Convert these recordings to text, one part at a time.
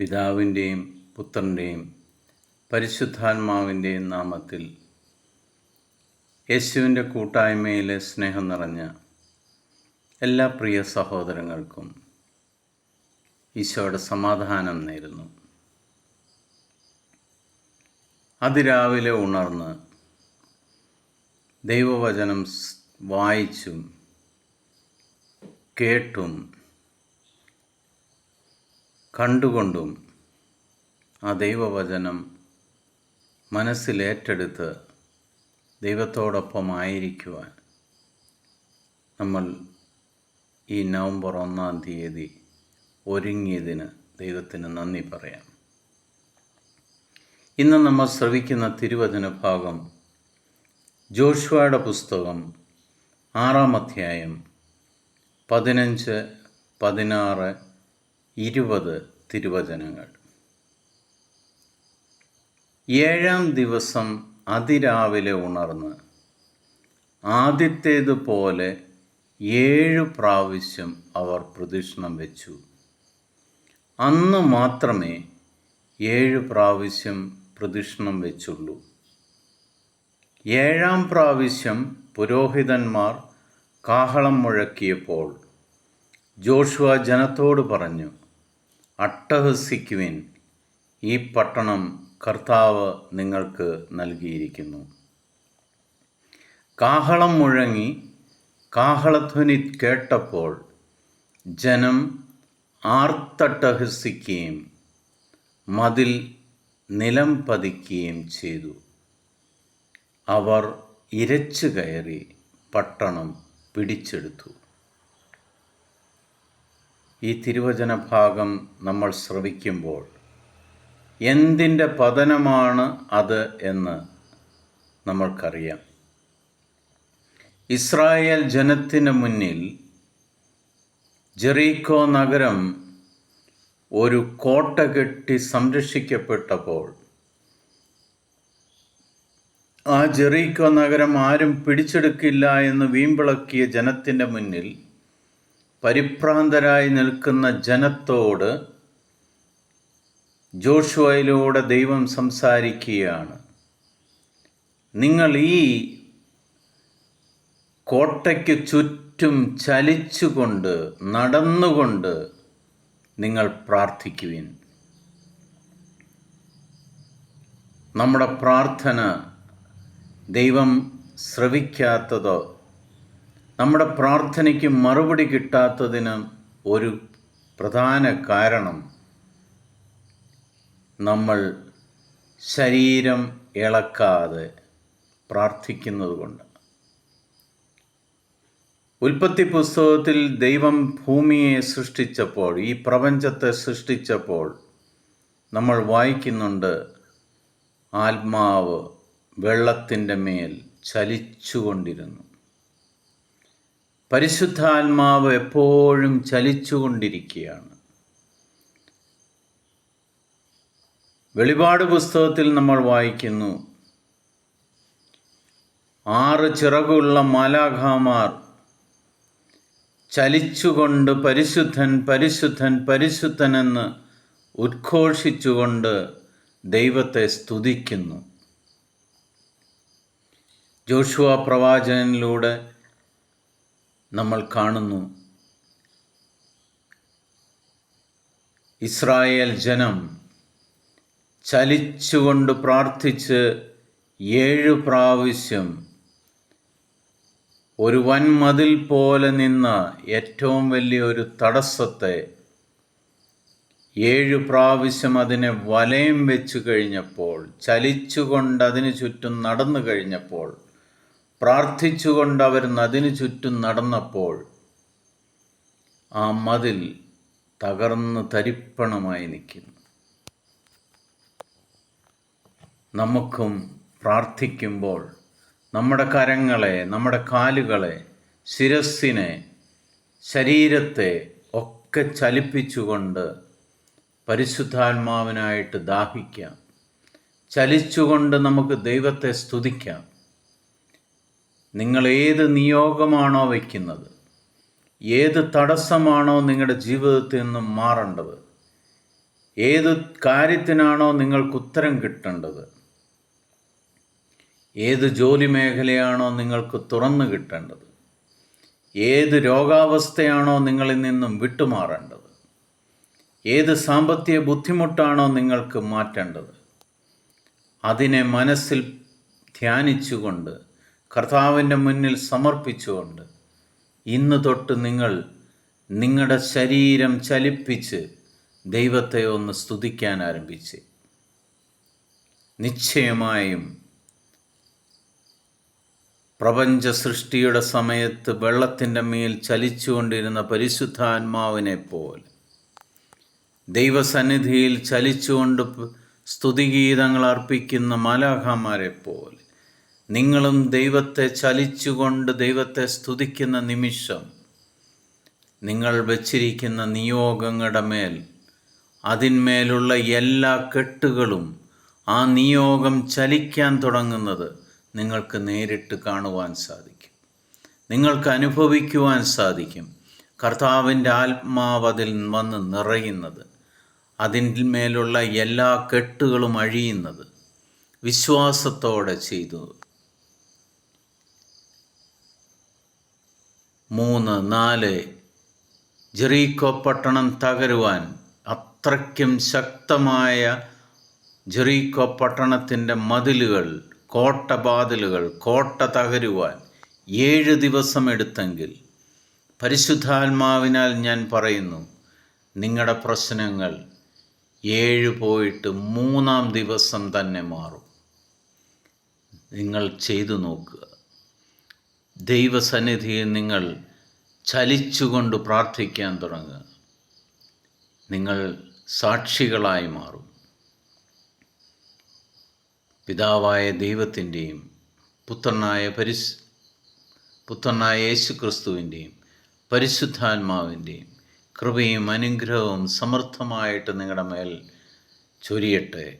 പിതാവിന്റെയും പുത്രന്റെയും പരിശുദ്ധാത്മാവിന്റെയും നാമത്തിൽ യേശുവിന്റെ കൂട്ടായ്മയിലെ സ്നേഹം നിറഞ്ഞ എല്ലാ പ്രിയ സഹോദരങ്ങൾക്കും ഈശോയുടെ സമാധാനം നേരുന്നു. അതിരാവിലെ ഉണർന്ന് ദൈവവചനം വായിച്ചും കേട്ടും കണ്ടുകൊണ്ടും ആ ദൈവവചനം മനസ്സിലേറ്റെടുത്ത് ദൈവത്തോടൊപ്പമായിരിക്കുവാൻ നമ്മൾ ഈ നവംബർ ഒന്നാം തീയതി ഒരുങ്ങിയതിന് ദൈവത്തിന് നന്ദി പറയാം. ഇന്ന് നമ്മൾ ശ്രവിക്കുന്ന തിരുവചന ഭാഗം ജോഷുവയുടെ പുസ്തകം ആറാം അധ്യായം പതിനഞ്ച് പതിനാറ് ഇരുപത് തിരുവചനങ്ങൾ. ഏഴാം ദിവസം അതിരാവിലെ ഉണർന്ന് ആദ്യത്തേതുപോലെ ഏഴു പ്രാവശ്യം അവർ പ്രദക്ഷിണം വെച്ചു. അന്ന് മാത്രമേ ഏഴ് പ്രാവശ്യം പ്രദക്ഷിണം വെച്ചുള്ളൂ. ഏഴാം പ്രാവശ്യം പുരോഹിതന്മാർ കാഹളം മുഴക്കിയപ്പോൾ ജോഷുവ ജനത്തോട് പറഞ്ഞു അട്ടഹസിക്കുവിൻ. ഈ പട്ടണം കർത്താവ് നിങ്ങൾക്ക് നൽകിയിരിക്കുന്നു. കാഹളം മുഴങ്ങി കാഹളധ്വനി കേട്ടപ്പോൾ ജനം ആർത്തട്ടഹസിക്കുകയും മതിൽ നിലം പതിക്കുകയും ചെയ്തു. അവർ ഇരച്ചു കയറി പട്ടണം പിടിച്ചെടുത്തു. ഈ തിരുവചന ഭാഗം നമ്മൾ ശ്രവിക്കുമ്പോൾ എന്തിന്റെ പതനമാണ് അത് എന്ന് നമ്മൾക്കറിയാം. ഇസ്രായേൽ ജനത്തിന് മുന്നിൽ ജെറീക്കോ നഗരം ഒരു കോട്ട കെട്ടി സംരക്ഷിക്കപ്പെട്ടപ്പോൾ ആ ജെറീക്കോ നഗരം ആരും പിടിച്ചെടുക്കില്ല എന്ന് വീമ്പിളക്കിയ ജനത്തിന്റെ മുന്നിൽ പരിഭ്രാന്തരായി നിൽക്കുന്ന ജനത്തോട് ജോഷുവയിലൂടെ ദൈവം സംസാരിക്കുകയാണ്. നിങ്ങൾ ഈ കോട്ടയ്ക്ക് ചുറ്റും ചലിച്ചുകൊണ്ട് നടന്നുകൊണ്ട് നിങ്ങൾ പ്രാർത്ഥിക്കുവിൻ. നമ്മുടെ പ്രാർത്ഥന ദൈവം ശ്രവിക്കാത്തതോ നമ്മുടെ പ്രാർത്ഥനയ്ക്ക് മറുപടി കിട്ടാത്തതിന് ഒരു പ്രധാന കാരണം നമ്മൾ ശരീരം ഇളക്കാതെ പ്രാർത്ഥിക്കുന്നത് കൊണ്ട് ഉൽപ്പത്തി പുസ്തകത്തിൽ ദൈവം ഭൂമിയെ സൃഷ്ടിച്ചപ്പോൾ ഈ പ്രപഞ്ചത്തെ സൃഷ്ടിച്ചപ്പോൾ നമ്മൾ വായിക്കുന്നുണ്ട് ആത്മാവ് വെള്ളത്തിന്റെ മേൽ ചലിച്ചുകൊണ്ടിരുന്നു. പരിശുദ്ധാത്മാവ് എപ്പോഴും ചലിച്ചുകൊണ്ടിരിക്കുകയാണ്. വെളിപാട് പുസ്തകത്തിൽ നമ്മൾ വായിക്കുന്നു ആറ് ചിറകുള്ള മാലാഖാമാർ ചലിച്ചുകൊണ്ട് പരിശുദ്ധൻ പരിശുദ്ധൻ പരിശുദ്ധനെന്ന് ഉദ്ഘോഷിച്ചുകൊണ്ട് ദൈവത്തെ സ്തുതിക്കുന്നു. ജോഷുവ പ്രവാചകനിലൂടെ നമ്മൾ കാണുന്നു. ഇസ്രായേൽ ജനം ചലിച്ചുകൊണ്ട് പ്രാർത്ഥിച്ച് ഏഴ് പ്രാവശ്യം ഒരു വൻമതിൽ പോലെ നിന്ന ഏറ്റവും വലിയൊരു തടസ്സത്തെ ഏഴു പ്രാവശ്യം അതിനെ വലയം വെച്ചു കഴിഞ്ഞപ്പോൾ ചലിച്ചുകൊണ്ട് അതിനു ചുറ്റും നടന്നു കഴിഞ്ഞപ്പോൾ പ്രാർത്ഥിച്ചുകൊണ്ട് അവർ അതിനു ചുറ്റും നടന്നപ്പോൾ ആ മതിൽ തകർന്ന് തരിപ്പണമായി നിൽക്കുന്നു. നമുക്കും പ്രാർത്ഥിക്കുമ്പോൾ നമ്മുടെ കരങ്ങളെ നമ്മുടെ കാലുകളെ ശിരസ്സിനെ ശരീരത്തെ ഒക്കെ ചലിപ്പിച്ചുകൊണ്ട് പരിശുദ്ധാത്മാവിനായിട്ട് ദാഹിക്കാം. ചലിച്ചുകൊണ്ട് നമുക്ക് ദൈവത്തെ സ്തുതിക്കാം. നിങ്ങൾ ഏത് നിയോഗമാണോ വയ്ക്കുന്നത്? ഏത് തടസ്സമാണോ നിങ്ങളുടെ ജീവിതത്തിൽ നിന്നും മാറേണ്ടത്? ഏത് കാര്യത്തിനാണോ നിങ്ങൾക്ക് ഉത്തരം കിട്ടേണ്ടത്? ഏത് ജോലി മേഖലയാണോ നിങ്ങൾക്ക് തുറന്നു കിട്ടേണ്ടത്? ഏത് രോഗാവസ്ഥയാണോ നിങ്ങളിൽ നിന്നും വിട്ടുമാറേണ്ടത്? ഏത് സാമ്പത്തിക ബുദ്ധിമുട്ടാണോ നിങ്ങൾക്ക് മാറ്റേണ്ടത്? അതിനെ മനസ്സിൽ ധ്യാനിച്ചുകൊണ്ട് കർത്താവിന്റെ മുന്നിൽ സമർപ്പിച്ചുകൊണ്ട് ഇന്ന് തൊട്ട് നിങ്ങൾ നിങ്ങളുടെ ശരീരം ചലിപ്പിച്ച് ദൈവത്തെ ഒന്ന് സ്തുതിക്കാൻ ആരംഭിച്ച്. നിശ്ചയമായും പ്രപഞ്ച സൃഷ്ടിയുടെ സമയത്ത് വെള്ളത്തിന്റെ മേൽ ചലിച്ചുകൊണ്ടിരുന്ന പരിശുദ്ധാത്മാവിനെ പോലെ ദൈവസന്നിധിയിൽ ചലിച്ചുകൊണ്ട് സ്തുതിഗീതങ്ങൾ അർപ്പിക്കുന്ന മാലാഖമാരെ പോലെ നിങ്ങളും ദൈവത്തെ ചലിച്ചുകൊണ്ട് ദൈവത്തെ സ്തുതിക്കുന്ന നിമിഷം നിങ്ങൾ വച്ചിരിക്കുന്ന നിയോഗങ്ങളുടെ മേൽ അതിന്മേലുള്ള എല്ലാ കെട്ടുകളും ആ നിയോഗം ചലിക്കാൻ തുടങ്ങുന്നത് നിങ്ങൾക്ക് നേരിട്ട് കാണുവാൻ സാധിക്കും. നിങ്ങൾക്ക് അനുഭവിക്കുവാൻ സാധിക്കും. കർത്താവിന്റെ ആത്മാവ് അതിൽ വന്ന് നിറയുന്നത് അതിന്മേലുള്ള എല്ലാ കെട്ടുകളും അഴിയുന്നത് വിശ്വാസത്തോടെ ചെയ്തു മൂന്ന് നാല്. ജെറീക്കോ പട്ടണം തകരുവാൻ അത്രയ്ക്കും ശക്തമായ ജെറീക്കോ പട്ടണത്തിന്റെ മതിലുകൾ കോട്ടബാതിലുകൾ കോട്ട തകരുവാൻ ഏഴ് ദിവസം എടുത്തെങ്കിൽ പരിശുദ്ധാത്മാവിനാൽ ഞാൻ പറയുന്നു നിങ്ങളുടെ പ്രശ്നങ്ങൾ ഏഴ് പോയിട്ട് മൂന്നാം ദിവസം തന്നെ മാറും. നിങ്ങൾ ചെയ്തു നോക്കുക. ദൈവസന്നിധിയിൽ നിങ്ങൾ ചലിച്ചുകൊണ്ട് പ്രാർത്ഥിക്കാൻ തുടങ്ങുക. നിങ്ങൾ സാക്ഷികളായി മാറും. പിതാവായ ദൈവത്തിന്റെയും പുത്രനായ പരിശ് പുത്രനായ യേശുക്രിസ്തുവിന്റെയും പരിശുദ്ധാത്മാവിന്റെയും കൃപയും അനുഗ്രഹവും സമർത്ഥമായിട്ട് നിങ്ങളുടെ മേൽ ചൊരിയട്ടെ.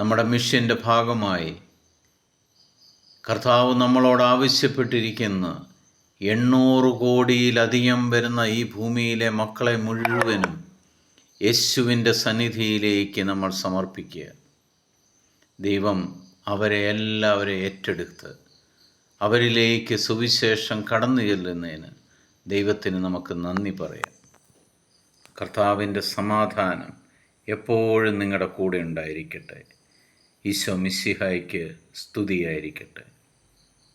നമ്മുടെ മിഷ്യന്റെ ഭാഗമായി കർത്താവ് നമ്മളോട് ആവശ്യപ്പെട്ടിരിക്കുന്ന. എണ്ണൂറ് കോടിയിലധികം വരുന്ന ഈ ഭൂമിയിലെ മക്കളെ മുഴുവനും യേശുവിന്റെ സന്നിധിയിലേക്ക് നമ്മൾ സമർപ്പിക്കുക. ദൈവം അവരെ എല്ലാവരെയും ഏറ്റെടുത്ത് അവരിലേക്ക് സുവിശേഷം കടന്നു ചെല്ലുന്നതിന് ദൈവത്തിന് നമുക്ക് നന്ദി പറയാം. കർത്താവിന്റെ സമാധാനം എപ്പോഴും നിങ്ങളുടെ കൂടെ ഉണ്ടായിരിക്കട്ടെ. ഈശോ മിസ്സിഹായ്ക്ക് സ്തുതിയായിരിക്കട്ടെ.